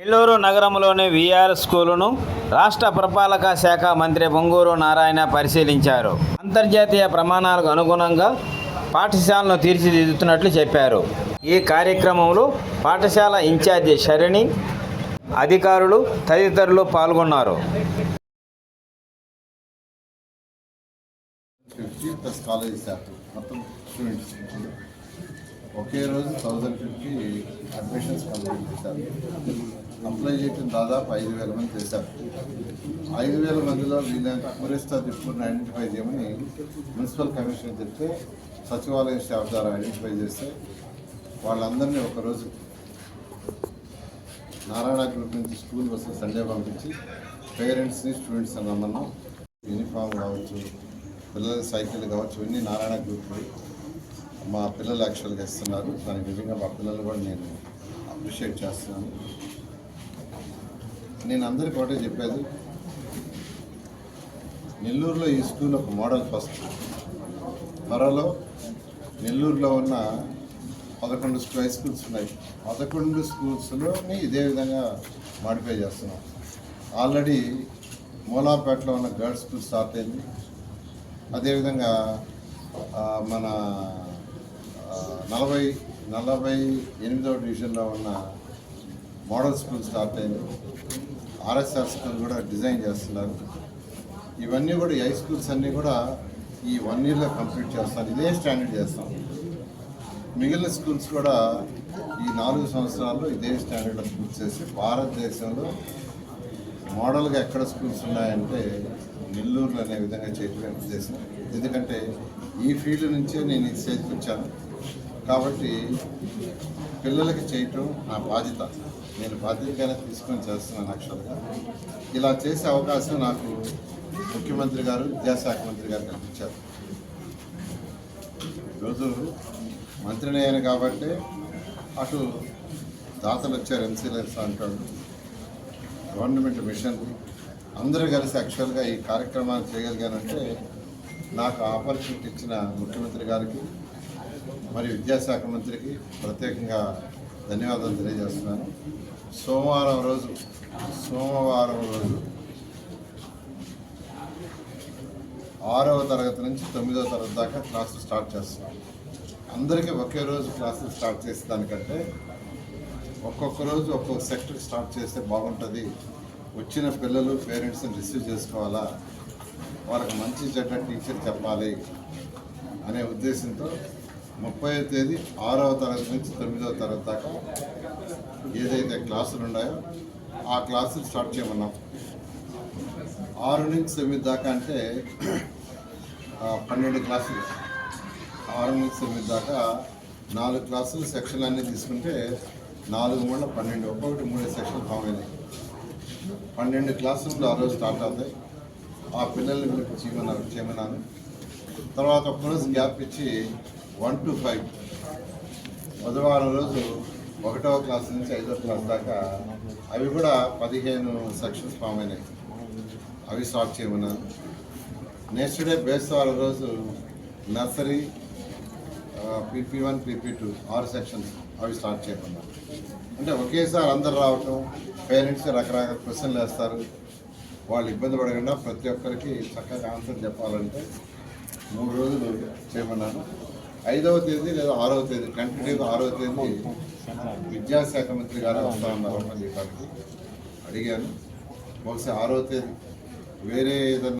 నెల్లూరు నగరంలోని విఆర్ స్కూలును రాష్ట్ర పురపాలక శాఖ మంత్రి బొంగూరు నారాయణ పరిశీలించారు. అంతర్జాతీయ ప్రమాణాలకు అనుగుణంగా పాఠశాలను తీర్చిదిద్దుతున్నట్లు చెప్పారు. ఈ కార్యక్రమంలో పాఠశాల ఇన్ఛార్జి శరణి అధికారులు తదితరులు పాల్గొన్నారు. ఒకే రోజు థౌజండ్ ఫిఫ్టీ అడ్మిషన్స్ కంప్లీట్ చేశారు. అప్లై చేయడం దాదాపు ఐదు వేల మంది చేశారు. ఐదు వేల మందిలో వీళ్ళ టూరిస్ట్ దిప్పుని ఐడెంటిఫై చేయమని మున్సిపల్ కమిషనర్ చెప్తే సచివాలయం స్టాఫ్ ద్వారా ఐడెంటిఫై చేస్తే వాళ్ళందరినీ ఒకరోజు నారాయణ గ్రూప్ నుంచి స్కూల్ బస్సు సండే పంపించి పేరెంట్స్ని స్టూడెంట్స్ అని రమ్మన్నాం. యూనిఫామ్ కావచ్చు పిల్లల సైకిల్ కావచ్చు ఇవన్నీ నారాయణ గ్రూప్ మా పిల్లలు యాక్చువల్గా ఇస్తున్నారు. దానికి నిజంగా మా పిల్లలు కూడా నేను అప్రిషియేట్ చేస్తున్నాను. నేను అందరికీ ఒకటే చెప్పేది. నెల్లూరులో ఈ స్కూల్ ఒక మోడల్ ఫస్ట్. త్వరలో నెల్లూరులో ఉన్న పదకొండు హై స్కూల్స్ ఉన్నాయి. పదకొండు స్కూల్స్లోని ఇదే విధంగా మాడిఫై చేస్తున్నాం. ఆల్రెడీ మూలాపేటలో ఉన్న గర్ల్స్ స్కూల్ స్టార్ట్ అయింది. అదేవిధంగా మన నలభై నలభై ఎనిమిదవ డివిజన్లో ఉన్న మోడల్ స్కూల్ స్టార్ట్ అయింది. ఆర్ఎస్ఆర్ స్కూల్ కూడా డిజైన్ చేస్తున్నారు. ఇవన్నీ కూడా హై స్కూల్స్ అన్నీ కూడా ఈ వన్ ఇయర్లో కంప్లీట్ చేస్తాను ఇదే స్టాండర్డ్ చేస్తాం. మిగిలిన స్కూల్స్ కూడా ఈ నాలుగు సంవత్సరాల్లో ఇదే స్టాండర్డ్ స్కూల్స్ చేసి భారతదేశంలో మోడల్గా ఎక్కడ స్కూల్స్ ఉన్నాయంటే నెల్లూరులో అనే విధంగా చేయటమే ఉద్దేశం. ఎందుకంటే ఈ ఫీల్డ్ నుంచే నేను ఈ స్టేజ్కి వచ్చాను. కాబట్టి పిల్లలకి చేయటం నా బాధ్యత. నేను బాధ్యతగానే తీసుకొని చేస్తున్నాను యాక్చువల్గా ఇలా చేసే అవకాశం నాకు ముఖ్యమంత్రి గారు విద్యాశాఖ మంత్రి గారు కల్పించారు. ఈరోజు మంత్రిని అయ్యాను కాబట్టి అటు దాతలు వచ్చారు ఎంసీలెస్ అంటాడు గవర్నమెంట్ మిషన్. అందరూ కలిసి యాక్చువల్గా ఈ కార్యక్రమాన్ని చేయగలిగానంటే నాకు ఆపర్చునిటీ ఇచ్చిన ముఖ్యమంత్రి గారికి మరి విద్యాశాఖ మంత్రికి ప్రత్యేకంగా ధన్యవాదాలు తెలియజేస్తున్నాను. సోమవారం రోజు సోమవారం రోజు ఆరవ తరగతి నుంచి తొమ్మిదవ తరగతి దాకా క్లాసులు స్టార్ట్ చేస్తున్నాం. అందరికీ ఒకే రోజు క్లాసులు స్టార్ట్ చేసే దానికంటే ఒక్కొక్క రోజు ఒక్కొక్క సెక్టర్ స్టార్ట్ చేస్తే బాగుంటుంది. వచ్చిన పిల్లలు పేరెంట్స్ని రిసీవ్ చేసుకోవాలా? వాళ్ళకి మంచి చెడ్డ టీచర్ చెప్పాలి అనే ఉద్దేశంతో ముప్పై తేదీ ఆరవ తరగతి నుంచి తొమ్మిదవ తరగతి దాకా ఏదైతే క్లాసులు ఉన్నాయో ఆ క్లాసులు స్టార్ట్ చేయమన్నాం. ఆరు నుంచి తొమ్మిది దాకా అంటే పన్నెండు క్లాసులు. ఆరు నుంచి తొమ్మిది దాకా నాలుగు క్లాసులు సెక్షన్లు అన్నీ తీసుకుంటే నాలుగు మూడు పన్నెండు ఒక్కొక్కటి మూడు సెక్షన్లు ఫామ్ అయినాయి. పన్నెండు క్లాసులు ఆ రోజు స్టార్ట్ అవుతాయి. ఆ పిల్లల్ని మీకు చేయమన్నారు చేయమన్నాను. తర్వాత ఒక్కరోజు గ్యాప్ ఇచ్చి వన్ టు ఫైవ్. బుధవారం రోజు ఒకటవ క్లాస్ నుంచి ఐదవ క్లాస్ దాకా అవి కూడా పదిహేను సెక్షన్స్ ఫామ్ అయినాయి. అవి స్టార్ట్ చేయమన్నాను నెక్స్ట్ డే బేస్తవారం రోజు nursery PP one PP two ఆరు సెక్షన్స్ అవి స్టార్ట్ చేయమన్నాను అంటే ఒకేసారి అందరు రావటం పేరెంట్స్ రకరకాల క్వశ్చన్లు వేస్తారు. వాళ్ళు ఇబ్బంది పడకుండా ప్రతి ఒక్కరికి చక్కగా ఆన్సర్ చెప్పాలంటే మూడు రోజులు చేయమన్నాను ఐదవ తేదీ లేదా ఆరవ తేదీ కంటిన్యూగా ఆరవ తేదీ విద్యాశాఖ మంత్రి గారు వస్తా ఉన్నారు చెప్పడానికి అడిగాను. బహుశా ఆరవ తేదీ. వేరే ఏదన్నా